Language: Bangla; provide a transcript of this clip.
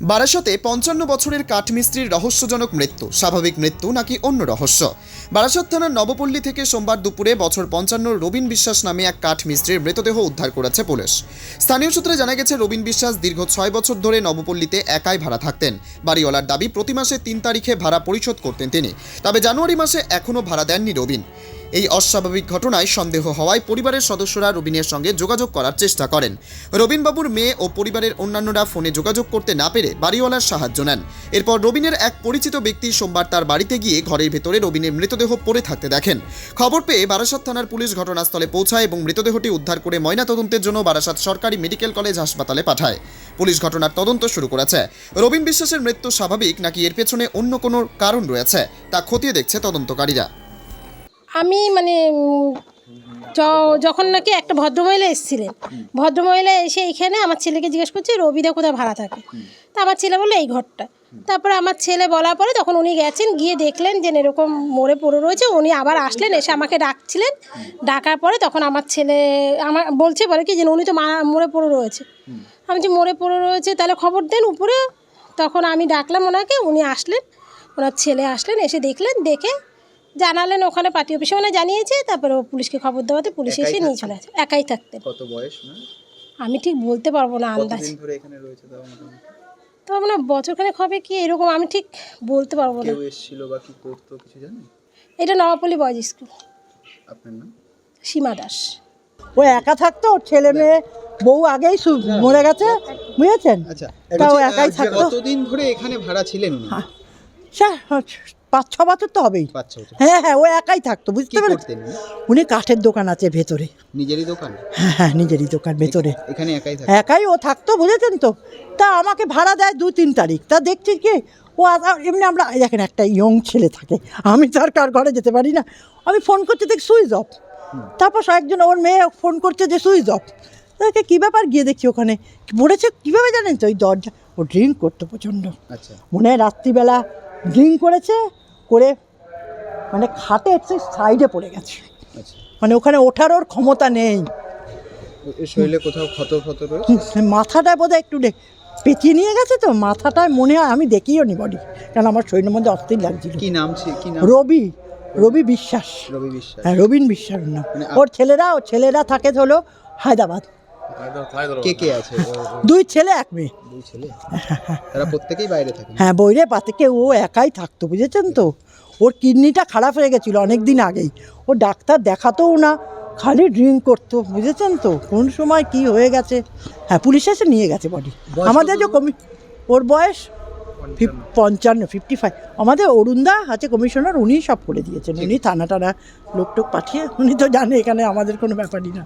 বারাসতে পঞ্চান্ন বছরের কাঠমিস্ত্রির রহস্যজনক মৃত্যু, স্বাভাবিক মৃত্যু নাকি অন্য রহস্য? বারাসত থানার নবপল্লী থেকে সোমবার দুপুরে বছর পঞ্চান্ন রবীন বিশ্বাস নামে এক কাঠমিস্ত্রির মৃতদেহ উদ্ধার করেছে পুলিশ। স্থানীয় সূত্রে জানা গেছে, রবীন বিশ্বাস দীর্ঘ ছয় বছর ধরে নবপল্লীতে একাই ভাড়া থাকতেন। বাড়িওয়ালার দাবি, প্রতি মাসে তিন তারিখে ভাড়া পরিশোধ করতেন তিনি। তবে জানুয়ারি মাসে এখনও ভাড়া দেননি রবিন। এই অস্বাভাবিক ঘটনায় সন্দেহ হওয়ায় পরিবারের সদস্যরা রবিনের সঙ্গে যোগাযোগ করার চেষ্টা করেন। রবিনবাবুর মেয়ে ও পরিবারের অন্যান্যরা ফোনে যোগাযোগ করতে না পেরে বাড়িওয়ালার সাহায্য নেন। এরপর রবিনের এক পরিচিত ব্যক্তি সোমবার তার বাড়িতে গিয়ে ঘরের ভেতরে রবিনের মৃতদেহ পড়ে থাকতে দেখেন। খবর পেয়ে বারাসাত থানার পুলিশ ঘটনাস্থলে পৌঁছায় এবং মৃতদেহটি উদ্ধার করে ময়নাতদন্তের জন্য বারাসাত সরকারি মেডিকেল কলেজ হাসপাতালে পাঠায়। পুলিশ ঘটনার তদন্ত শুরু করেছে। রবিন বিশ্বাসের মৃত্যু স্বাভাবিক, নাকি এর পেছনে অন্য কোনো কারণ রয়েছে, তা খতিয়ে দেখছে তদন্তকারীরা। আমি মানে যখন নাকি একটা ভদ্রমহিলা এসেছিলেন, ভদ্রমহিলা এসে এখানে আমার ছেলেকে জিজ্ঞেস করছে রবিদা কোথায় ভাড়া থাকে? তা আমার ছেলে বলল, এই ঘরটা। তারপরে আমার ছেলে বলার পরে তখন উনি গেছেন, গিয়ে দেখলেন যে এরকম মরে পড়ে রয়েছে, উনি আবার আসলেন, এসে আমাকে ডাকছিলেন। ডাকার পরে তখন আমার ছেলে আমার বলছে বলে কি যে উনি তো মরে পড়ে রয়েছে। আমি যে মরে পড়ে রয়েছে, তাহলে খবর দেন উপরে। তখন আমি ডাকলাম ওনাকে, উনি আসলেন, ওনার ছেলে আসলেন, এসে দেখলেন, দেখে জানালেন ওখানে পার্টি অফিসে মানে জানিয়েছে তারপরে ও পুলিশকে খবর দেওয়াতে পুলিশ এসে নিয়ে চলে আসে। একাই থাকতেন। কত বয়স না আমি ঠিক বলতে পারব না আন্দাজ। কতদিন ধরে এখানে রয়েছে তাও মোটামুটি? তো মানে বছরখানেক হবে কি এরকম আমি ঠিক বলতে পারব না। কেউ এসেছিল বা কি করতো কিছু জানেন? এটা নবাপল্লী বয়েজ স্কুল। আপনার নাম? সীমা দাস। ও একা থাকতো ওর ছেলে মেয়ে বউ আগেই সু- মরে গেছে বুঝেছেন? আচ্ছা তাও বলছি, একাই আহ, থাকতো? কতদিন ধরে এখানে ভাড়া ছিলেন উনি? সে পাঁচ ছ বছর তো হবেই। হ্যাঁ হ্যাঁ ও একাই থাকতো বুঝতে পেরেছেন? উনি? কাঠের দোকান আছে ভেতরে। নিজেরই দোকান? হ্যাঁ হ্যাঁ নিজেরই দোকান ভেতরে। এখানে একাই একাই ও থাকতো বুঝেছেন তো? তা আমাকে ভাড়া দেয় দু তিন তারিখ। তা দেখছি কি ও এমনি আমরা দেখেন একটা ইয়ং ছেলে থাকে। আমি তো আর কার ঘরে যেতে পারি না। আমি ফোন করতে দেখি সুইচ অফ। তারপর একজন ওর মেয়ে ফোন করছে যে সুইচ অফ। তাকে কী ব্যাপার গিয়ে দেখছি ওখানে? পড়েছে কীভাবে জানেন তো ওই দরজা ও ড্রিঙ্ক করতো প্রচণ্ড। আচ্ছা। মনে হয় রাত্রিবেলা ড্রিঙ্ক করেছে করে মানে খাটে সেই সাইডে পড়ে গেছে। আচ্ছা। মানে ওখানে ওঠার ওর ক্ষমতা নেই। শরীরে কোথাও ক্ষত ক্ষত মাথাটা বোধহয় একটু পেঁচিয়ে নিয়ে গেছে তো মাথাটায় মনে হয় আমি দেখিও নি বডি কারণ আমার শরীরের মধ্যে অস্থির লাগছিল। কি নাম ছিল কি নাম? রবি রবি বিশ্বাস। রবি বিশ্বাস। হ্যাঁ রবিন বিশ্বাস না মানে ওর ছেলেরা ওর ছেলেরা থাকে হলো হায়দ্রাবাদ। কে কে আছে? ও- ও- দুই ছেলে এক মেয়ে। দুই ছেলে? তারা প্রত্যেকেই বাইরে থাকে হ্যাঁ বইরে ও একাই থাকতো বুঝেছেন তো? ওর কিডনিটা খারাপ হয়ে গেছিল অনেক দিন আগেই। ও ডাক্তার দেখাতেও না খালি ড্রিঙ্ক করতো বুঝেছেন তো? কোন সময় কি হয়ে গেছে? হ্যাঁ পুলিশ এসে নিয়ে গেছে বডি আমাদের যে কমি ওর বয়স ফিফ- পঞ্চান্ন। ফিফটি ফাইভ আমাদের অরুণদা আছে কমিশনার উনি সব করে দিয়েছেন। উনি থানা টানা লোক টোক পাঠিয়ে উনি তো জানে এখানে আমাদের কোনো ব্যাপারই না।